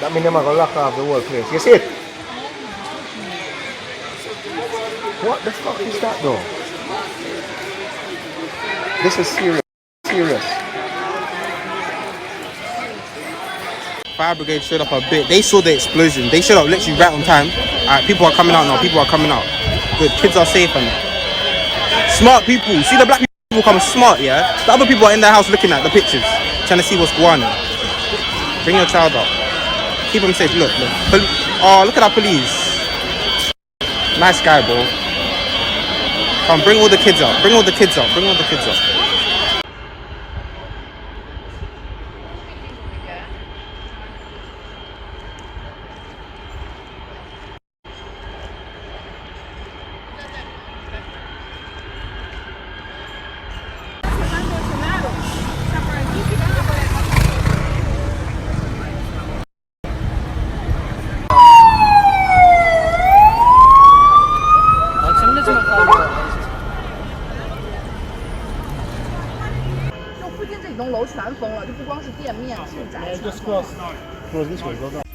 That means them are gonna lock off the whole place. You see it? What the fuck is that though? This is serious. Serious. Fire brigade showed up a bit. They saw the explosion. They showed up literally right on time. Alright, people are coming out now. People are coming out. Good. Kids are safe and smart people. See the black people come smart, yeah. The other people are in their house looking at the pictures, trying to see what's going on. Bring your child up. Keep them safe. Look, look. Oh, look at that police. Nice guy, bro. Come, bring all the kids up. Bring all the kids up. Bring all the kids up. 整栋楼全封了就不光是店面住宅全封了。